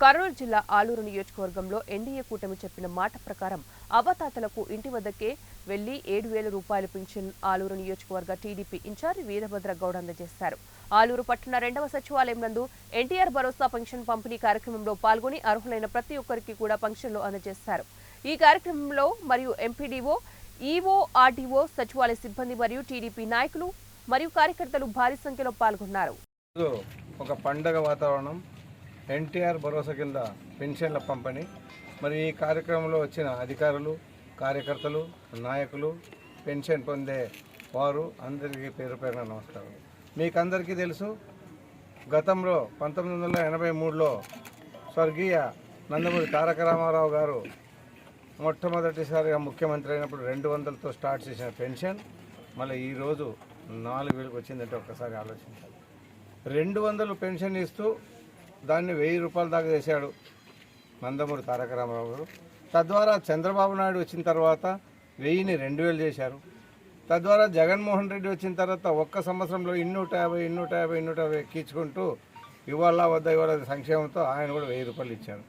కర్నూలు జిల్లా ఆలూరు నియోజకవర్గంలో ఎన్డీఏ కూటమి చెప్పిన మాట ప్రకారం అవతాతలకు ఇంటి వద్దకే వెళ్ళి ఏడు వేల రూపాయలు పింఛన్ ఆలూరు నియోజకవర్గ టీడీపీ ఇన్ఛార్జి వీరభద్ర గౌడ్ అందజేశారు ఆలూరు పట్టణ రెండవ సచివాలయం నందు ఎన్టీఆర్ భరోసా పెన్షన్ పంపిణీ కార్యక్రమంలో పాల్గొని అర్హులైన ప్రతి ఒక్కరికి కూడా పెన్షన్లు అందజేశారు ఈ కార్యక్రమంలో మరియు ఎంపీడీఓ ఈఓ ఆర్డీఓ సచివాలయ సిబ్బంది మరియు టీడీపీ నాయకులు మరియు కార్యకర్తలు భారీ సంఖ్యలో పాల్గొన్నారు. ఒక పండగ వాతావరణం ఎన్టీఆర్ భరోసా కింద పెన్షన్ల పంపిణీ. మరి ఈ కార్యక్రమంలో వచ్చిన అధికారులు కార్యకర్తలు నాయకులు పెన్షన్ పొందే వారు అందరికీ పేరు పేరున నమస్కారం. మీకు అందరికీ తెలుసు గతంలో పంతొమ్మిది వందల ఎనభై మూడులో స్వర్గీయ నందమూరి తారక రామారావు గారు మొట్టమొదటిసారిగా ముఖ్యమంత్రి అయినప్పుడు రెండు వందలతో స్టార్ట్ చేసిన పెన్షన్ మళ్ళీ ఈరోజు నాలుగు వేలకు వచ్చిందంటే ఒక్కసారి ఆలోచించాలి. రెండు వందలు పెన్షన్ ఇస్తూ దాన్ని వెయ్యి రూపాయల దాకా చేశాడు నందమూరి తారక రామారావు గారు. తద్వారా చంద్రబాబు నాయుడు వచ్చిన తర్వాత వెయ్యిని రెండు వేలు చేశారు. తద్వారా జగన్మోహన్ రెడ్డి వచ్చిన తర్వాత ఒక్క సంవత్సరంలో ఇన్నూట యాభై ఇన్నూట యాభై ఇన్నూట యాభై ఎక్కించుకుంటూ ఇవాళ వద్ద ఇవాళ సంక్షేమంతో ఆయన కూడా వెయ్యి రూపాయలు ఇచ్చారు.